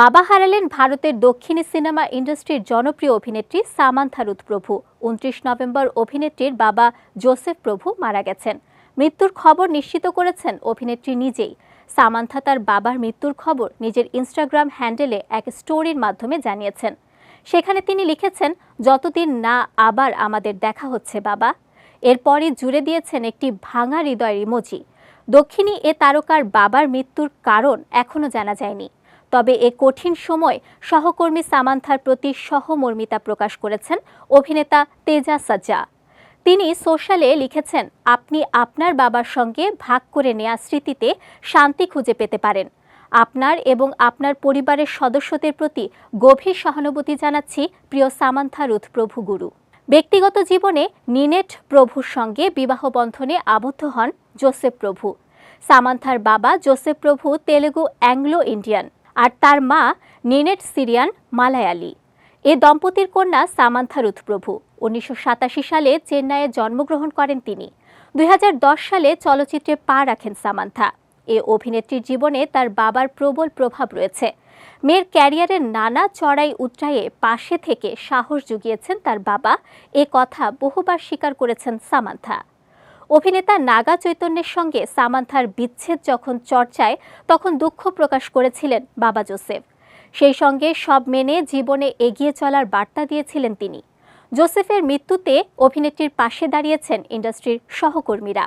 বাবা হারালেন ভারতের দক্ষিণী সিনেমা ইন্ডাস্ট্রির জনপ্রিয় অভিনেত্রী সামান্থা রুথ প্রভু উনত্রিশ নভেম্বর অভিনেত্রীর বাবা জোসেফ প্রভু মারা গেছেন। মৃত্যুর খবর নিশ্চিত করেছেন অভিনেত্রী নিজেই। সামান্থা তার বাবার মৃত্যুর খবর নিজের ইনস্টাগ্রাম হ্যান্ডেলে এক স্টোরির মাধ্যমে জানিয়েছেন। সেখানে তিনি লিখেছেন, যতদিন না আবার আমাদের দেখা হচ্ছে বাবা। এরপরই জুড়ে দিয়েছেন একটি ভাঙা হৃদয়ের ইমোজি। দক্ষিণী এ তারকার বাবার মৃত্যুর কারণ এখনও জানা যায়নি। তবে এ কঠিন সময় সহকর্মী সামান্থার প্রতি সহমর্মিতা প্রকাশ করেছেন অভিনেতা তেজা সাজ্জা। তিনি সোশ্যালে লিখেছেন, আপনি আপনার বাবার সঙ্গে ভাগ করে নেয়া স্মৃতিতে শান্তি খুঁজে পেতে পারেন। আপনার এবং আপনার পরিবারের সদস্যদের প্রতি গভীর সহানুভূতি জানাচ্ছি প্রিয় সামান্থা রুথ প্রভু গুরু। ব্যক্তিগত জীবনে নিনেট প্রভুর সঙ্গে বিবাহ বন্ধনে আবদ্ধ হন জোসেফ প্রভু। সামান্থার বাবা জোসেফ প্রভু তেলেগু অ্যাংলো ইন্ডিয়ান। আর তার মা নিনেট সিরিয়ান মালায়ালি। এ দম্পতির কন্যা সামান্থা রুথ প্রভু উনিশশো সালে চেন্নাইয়ে জন্মগ্রহণ করেন তিনি। দুই হাজার দশ সালে চলচ্চিত্রে পা রাখেন সামান্থা। এ অভিনেত্রীর জীবনে তার বাবার প্রবল প্রভাব রয়েছে। মেয়ের ক্যারিয়ারের নানা চড়াই উতরাইয়ে পাশে থেকে সাহস জুগিয়েছেন তার বাবা। এ কথা বহুবার স্বীকার করেছেন সামান্থা। অভিনেতা নাগা চৈতন্যের সঙ্গে সামান্থার বিচ্ছেদ যখন চর্চায়, তখন দুঃখ প্রকাশ করেছিলেন বাবা জোসেফ। সেই সঙ্গে সব মেনে জীবনে এগিয়ে চলার বার্তা দিয়েছিলেন তিনি। জোসেফের মৃত্যুতে অভিনেত্রীর পাশে দাঁড়িয়েছেন ইন্ডাস্ট্রির সহকর্মীরা।